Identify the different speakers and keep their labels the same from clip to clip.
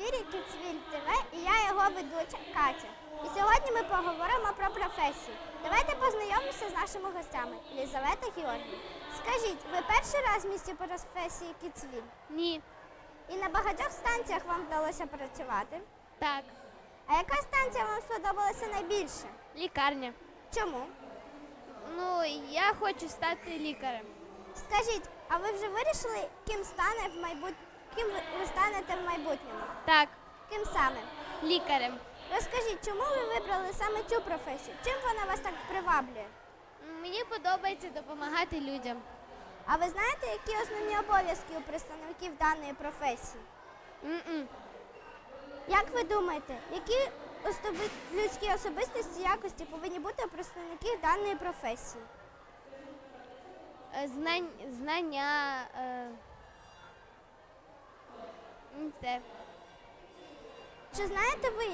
Speaker 1: ефірі Кіцвіль ТВ і я його ведуча Катя. І сьогодні ми поговоримо про професії. Давайте познайомимося з нашими гостями. Лізавета Георгій. Скажіть, ви перший раз в місті професії Кіцвіль?
Speaker 2: Ні.
Speaker 1: І на багатьох станціях вам вдалося працювати?
Speaker 2: Так.
Speaker 1: А яка станція вам сподобалася найбільше?
Speaker 2: Лікарня.
Speaker 1: Чому?
Speaker 2: Ну, я хочу стати лікарем.
Speaker 1: Скажіть, а ви вже вирішили, ким стане в майбут... ким ви- станете в майбутньому?
Speaker 2: Так,
Speaker 1: Ким саме?
Speaker 2: лікарем.
Speaker 1: Розкажіть, чому ви вибрали саме цю професію? Чим вона вас так приваблює?
Speaker 2: Мені подобається допомагати людям.
Speaker 1: А ви знаєте, які основні обов'язки у представників даної професії?
Speaker 2: М-м.
Speaker 1: Як ви думаєте, які особи... людські особистості якості повинні бути у представників даної професії?
Speaker 2: Е, Знань... Знання. Е... Все.
Speaker 1: Чи знаєте ви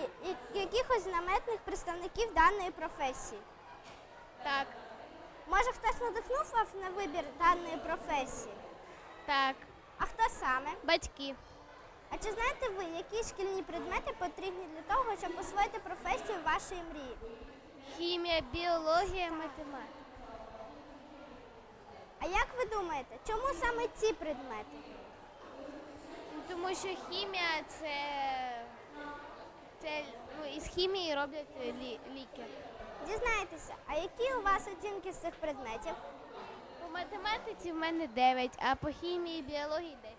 Speaker 1: якихось знаметних представників даної професії?
Speaker 2: Так,
Speaker 1: Може, хтось надихнув вас на вибір даної професії?
Speaker 2: так.
Speaker 1: А хто саме?
Speaker 2: Батьки.
Speaker 1: А чи знаєте ви, які шкільні предмети потрібні для того, щоб освоїти професію вашої мрії?
Speaker 2: Хімія, біологія, математика.
Speaker 1: А як ви думаєте, чому саме ці предмети?
Speaker 2: Тому що хімія це. це ну, із хімії роблять лі... ліки.
Speaker 1: Дізнайтеся, а які у вас оцінки з цих предметів?
Speaker 2: По математиці в мене 9, а по хімії і біології 10.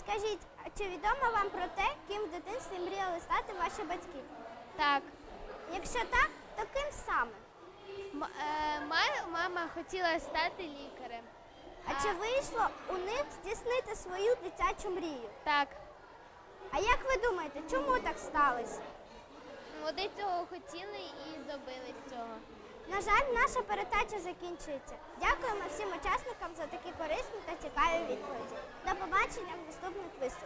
Speaker 1: Скажіть, а чи відомо вам про те, ким в дитинстві мріяли стати ваші батьки?
Speaker 2: Так.
Speaker 1: Якщо так, то ким саме?
Speaker 2: М- е, мама хотіла стати лікарем.
Speaker 1: А чи вийшло у них здійснити свою дитячу мрію?
Speaker 2: Так,
Speaker 1: А як ви думаєте, чому так сталося?
Speaker 2: вони цього хотіли і добились цього.
Speaker 1: На жаль, наша передача закінчується. Дякуємо всім учасникам за такі корисні та цікаві відповіді. До побачення в наступних виступах.